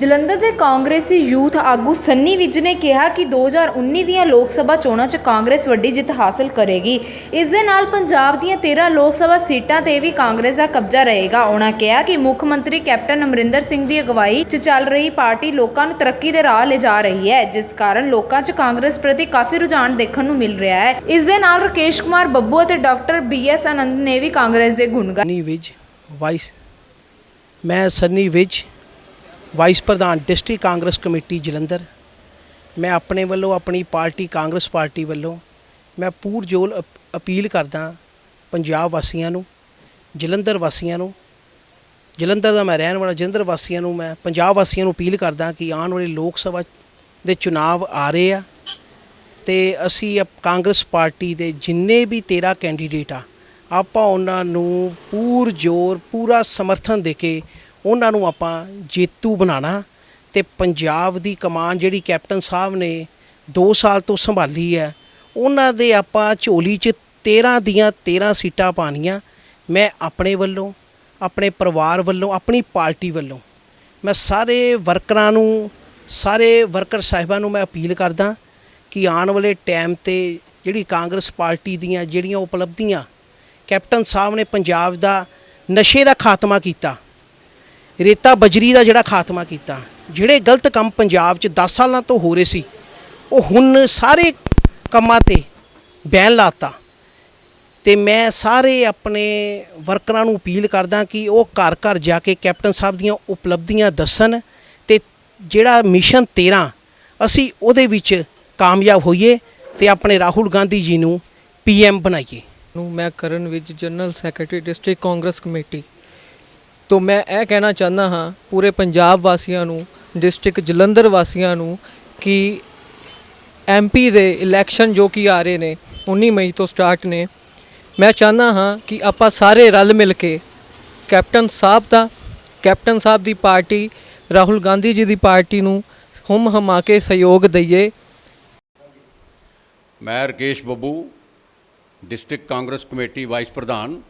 ਜਲੰਧਰ ਦੇ ਕਾਂਗਰਸੀ ਯੂਥ ਆਗੂ ਸੰਨੀ ਵਿਜ ਨੇ ਕਿਹਾ ਕਿ 2019 ਦੀਆਂ ਲੋਕ ਸਭਾ ਚੋਣਾਂ 'ਚ ਕਾਂਗਰਸ ਵੱਡੀ ਜਿੱਤ ਹਾਸਲ ਕਰੇਗੀ। ਇਸ ਦੇ ਨਾਲ ਪੰਜਾਬ ਦੀਆਂ 13 ਲੋਕ ਸਭਾ ਸੀਟਾਂ ਤੇ ਵੀ ਕਾਂਗਰਸ ਦਾ ਕਬਜ਼ਾ ਰਹੇਗਾ। ਉਹਨਾਂ ਕਿਹਾ ਕਿ ਮੁੱਖ ਮੰਤਰੀ ਕੈਪਟਨ ਅਮਰਿੰਦਰ ਸਿੰਘ ਦੀ ਅਗਵਾਈ 'ਚ ਚੱਲ ਰਹੀ ਪਾਰਟੀ ਲੋਕਾਂ ਨੂੰ ਤਰੱਕੀ ਦੇ ਰਾਹ ਲਿਜਾ ਰਹੀ ਹੈ, ਜਿਸ ਕਾਰਨ ਲੋਕਾਂ 'ਚ ਕਾਂਗਰਸ ਪ੍ਰਤੀ ਕਾਫੀ ਰੁਝਾਨ ਦੇਖਣ ਨੂੰ ਮਿਲ ਰਿਹਾ ਹੈ। ਇਸ ਦੇ ਨਾਲ ਰਕੇਸ਼ ਕੁਮਾਰ ਬੱਬੂ ਅਤੇ ਡਾਕਟਰ ਬੀ ਐਸ ਆਨੰਦ ਨੇ ਵੀ ਕਾਂਗਰਸ ਦੇ ਗੁਣ ਸੰਨੀ ਵਿਜ, ਵਾਈਸ, ਮੈਂ ਸੰਨੀ ਵਿਜ ਵਾਈਸ ਪ੍ਰਧਾਨ ਡਿਸਟ੍ਰਿਕਟ ਕਾਂਗਰਸ ਕਮੇਟੀ ਜਲੰਧਰ, ਮੈਂ ਆਪਣੇ ਵੱਲੋਂ ਆਪਣੀ ਪਾਰਟੀ ਕਾਂਗਰਸ ਪਾਰਟੀ ਵੱਲੋਂ ਮੈਂ ਪੂਰਜੋਲ ਅਪ- ਅਪੀਲ ਕਰਦਾ ਪੰਜਾਬ ਵਾਸੀਆਂ ਨੂੰ, ਜਲੰਧਰ ਵਾਸੀਆਂ ਨੂੰ, ਜਲੰਧਰ ਦਾ ਮੈਂ ਰਹਿਣ ਵਾਲਾ, ਜਲੰਧਰ ਵਾਸੀਆਂ ਨੂੰ ਮੈਂ, ਪੰਜਾਬ ਵਾਸੀਆਂ ਨੂੰ ਅਪੀਲ ਕਰਦਾ ਕਿ ਆਉਣ ਵਾਲੇ ਲੋਕ ਸਭਾ ਦੇ ਚੁਣਾਵ ਆ ਰਹੇ ਆ ਤੇ ਅਸੀਂ ਅਪ- ਕਾਂਗਰਸ ਪਾਰਟੀ ਦੇ ਜਿੰਨੇ ਵੀ 13 ਕੈਂਡੀਡੇਟ ਆ, ਆਪਾਂ ਉਹਨਾਂ ਨੂੰ ਪੂਰ ਜ਼ੋਰ ਪੂਰਾ ਸਮਰਥਨ ਦੇ ਕੇ ਉਹਨਾਂ ਨੂੰ ਆਪਾਂ ਜੇਤੂ ਬਣਾਉਣਾ ਤੇ ਪੰਜਾਬ ਦੀ ਕਮਾਨ ਜਿਹੜੀ ਕੈਪਟਨ ਸਾਹਿਬ ਨੇ 2 ਸਾਲ ਤੋਂ ਸੰਭਾਲੀ ਹੈ, ਉਹਨਾਂ ਦੇ ਆਪਾਂ ਝੋਲੀ 'ਚ 13 ਦੀਆਂ 13 ਸੀਟਾਂ ਪਾਣੀਆਂ ਮੈਂ ਆਪਣੇ ਵੱਲੋਂ, ਆਪਣੇ ਪਰਿਵਾਰ ਵੱਲੋਂ, ਆਪਣੀ ਪਾਰਟੀ ਵੱਲੋਂ ਮੈਂ ਸਾਰੇ ਵਰਕਰਾਂ ਨੂੰ, ਸਾਰੇ ਵਰਕਰ ਸਾਹਿਬਾਂ ਨੂੰ ਮੈਂ ਅਪੀਲ ਕਰਦਾ ਕਿ ਆਉਣ ਵਾਲੇ ਟਾਈਮ ਤੇ ਜਿਹੜੀ ਕਾਂਗਰਸ ਪਾਰਟੀ ਦੀਆਂ ਜਿਹੜੀਆਂ ਉਪਲਬਧੀਆਂ, ਕੈਪਟਨ ਸਾਹਿਬ ਨੇ ਪੰਜਾਬ ਦਾ ਨਸ਼ੇ ਦਾ ਖਾਤਮਾ ਕੀਤਾ। ਰੇਤਾ ਬਜਰੀ ਦਾ ਜਿਹੜਾ ਖਾਤਮਾ ਕੀਤਾ, ਜਿਹੜੇ ਗਲਤ ਕੰਮ ਪੰਜਾਬ 'ਚ 10 ਸਾਲਾਂ ਤੋਂ ਹੋ ਰਹੇ ਸੀ, ਉਹ ਹੁਣ ਸਾਰੇ ਕੰਮਾਂ ਤੇ ਬੈਨ ਲਾਤਾ। ਤੇ ਮੈਂ ਸਾਰੇ ਆਪਣੇ ਵਰਕਰਾਂ ਨੂੰ ਅਪੀਲ ਕਰਦਾ ਕਿ ਉਹ ਘਰ ਘਰ ਜਾ ਕੇ ਕੈਪਟਨ ਸਾਹਿਬ ਦੀਆਂ ਉਪਲਬਧੀਆਂ ਦੱਸਣ ਤੇ ਜਿਹੜਾ ਮਿਸ਼ਨ 13 ਅਸੀਂ ਉਹਦੇ ਵਿੱਚ ਕਾਮਯਾਬ ਹੋਈਏ ਤੇ ਆਪਣੇ ਰਾਹੁਲ ਗਾਂਧੀ ਜੀ ਨੂੰ ਪੀਐਮ ਬਣਾਈਏ। ਨੂੰ ਮੈਂ ਕਰਨ ਵਿੱਚ general secretary, district Congress committee ਤੋਂ ਮੈਂ ਇਹ ਕਹਿਣਾ ਚਾਹੁੰਦਾ ਹਾਂ ਪੂਰੇ ਪੰਜਾਬ ਵਾਸੀਆਂ ਨੂੰ ਡਿਸਟ੍ਰਿਕਟ ਜਲੰਧਰ ਵਾਸੀਆਂ ਨੂੰ ਕਿ ਐਮਪੀ ਦੇ ਇਲੈਕਸ਼ਨ ਜੋ ਕਿ ਆ ਰਹੇ ਨੇ 19 ਮਈ ਤੋਂ ਸਟਾਰਟ ਨੇ, ਮੈਂ ਚਾਹੁੰਦਾ ਹਾਂ ਕਿ ਆਪਾਂ ਸਾਰੇ ਰਲ ਮਿਲ ਕੇ ਕੈਪਟਨ ਸਾਹਿਬ ਦਾ, ਕੈਪਟਨ ਸਾਹਿਬ ਦੀ ਪਾਰਟੀ, ਰਾਹੁਲ ਗਾਂਧੀ ਜੀ ਦੀ ਪਾਰਟੀ ਨੂੰ ਹੁਮ ਹਮਾ ਕੇ ਸਹਿਯੋਗ ਦਈਏ। ਮੈਂ Rakesh Babbu district Congress committee vice ਪ੍ਰਧਾਨ।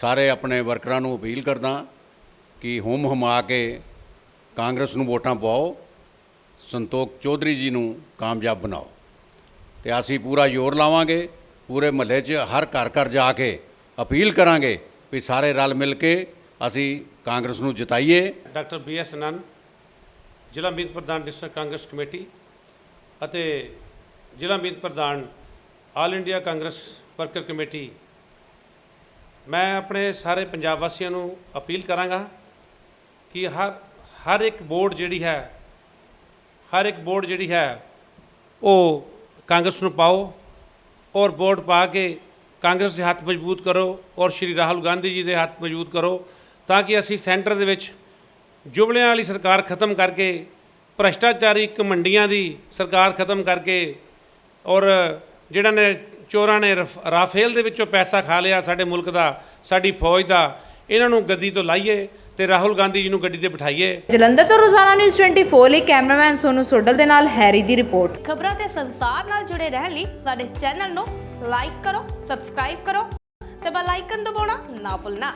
ਸਾਰੇ ਆਪਣੇ ਵਰਕਰਾਂ ਨੂੰ ਅਪੀਲ ਕਰਦਾ ਕਿ ਹੁਮ ਹਮਾ ਕੇ ਕਾਂਗਰਸ ਨੂੰ ਵੋਟਾਂ ਪਾਓ ਸੰਤੋਖ ਚੌਧਰੀ ਜੀ ਨੂੰ ਕਾਮਯਾਬ ਬਣਾਓ। ਤੇ ਅਸੀਂ ਪੂਰਾ ਜ਼ੋਰ ਲਾਵਾਂਗੇ, ਪੂਰੇ ਮਹੱਲੇ 'ਚ ਹਰ ਘਰ ਘਰ ਜਾ ਕੇ ਅਪੀਲ ਕਰਾਂਗੇ ਵੀ ਸਾਰੇ ਰਲ ਮਿਲ ਕੇ ਅਸੀਂ ਕਾਂਗਰਸ ਨੂੰ ਜਿਤਾਈਏ। ਡਾਕਟਰ ਬੀ ਐਸ ਆਨੰਦ ਜ਼ਿਲ੍ਹਾ ਮੀਤ ਪ੍ਰਧਾਨ ਡਿਸਟ੍ਰਿਕਟ ਕਾਂਗਰਸ ਕਮੇਟੀ ਅਤੇ ਜ਼ਿਲ੍ਹਾ ਮੀਤ ਪ੍ਰਧਾਨ all India Congress worker committee ਮੈਂ ਆਪਣੇ ਸਾਰੇ ਪੰਜਾਬ ਵਾਸੀਆਂ ਨੂੰ ਅਪੀਲ ਕਰਾਂਗਾ ਕਿ ਹਰ ਹਰ ਇੱਕ ਵੋਟ ਜਿਹੜੀ ਹੈ, ਹਰ ਇੱਕ ਵੋਟ ਜਿਹੜੀ ਹੈ, ਉਹ ਕਾਂਗਰਸ ਨੂੰ ਪਾਓ ਔਰ ਵੋਟ ਪਾ ਕੇ ਕਾਂਗਰਸ ਦੇ ਹੱਥ ਮਜ਼ਬੂਤ ਕਰੋ ਔਰ ਸ਼੍ਰੀ ਰਾਹੁਲ ਗਾਂਧੀ ਜੀ ਦੇ ਹੱਥ ਮਜ਼ਬੂਤ ਕਰੋ ਤਾਂ ਕਿ ਅਸੀਂ ਸੈਂਟਰ ਦੇ ਵਿੱਚ ਜੁਬਲਿਆਂ ਵਾਲੀ ਸਰਕਾਰ ਖਤਮ ਕਰਕੇ, ਭ੍ਰਸ਼ਟਾਚਾਰੀ ਕਮੰਡੀਆਂ ਦੀ ਸਰਕਾਰ ਖਤਮ ਕਰਕੇ ਔਰ ਜਿਹੜਾ ਨੇ ਚੋਰਾਂ ਨੇ ਰਫ- ਰਾਫੇਲ ਦੇ ਵਿੱਚੋਂ ਪੈਸਾ ਖਾ ਲਿਆ ਸਾਡੇ ਮੁਲਕ ਦਾ ਸਾਡੀ ਫੌਜ ਦਾ। ਇਹਨਾਂ ਨੂੰ ਗੱਦੀ ਤੋਂ ਲਾਈਏ ਤੇ ਰਾਹੁਲ ਗਾਂਧੀ ਜੀ ਨੂੰ ਗੱਡੀ ਤੇ ਬਿਠਾਈਏ। ਜਲੰਧਰ ਤੋਂ ਰੋਜ਼ਾਨਾ ਨਿਊਜ਼ 24 ਲਈ ਕੈਮਰਾਮੈਨ ਸੋਨੂ ਸੋਡਲ ਦੇ ਨਾਲ ਹੈਰੀ ਦੀ ਰਿਪੋਰਟ। ਖਬਰਾਂ ਤੇ ਸੰਸਾਰ ਨਾਲ ਜੁੜੇ ਰਹਿਣ ਲਈ ਸਾਡੇ ਚੈਨਲ ਨੂੰ ਲਾਈਕ ਕਰੋ ਸਬਸਕ੍ਰਾਈਬ ਕਰੋ ਤੇ ਬੈਲ ਆਈਕਨ ਦਬਾਉਣਾ ਨਾ ਭੁੱਲਣਾ।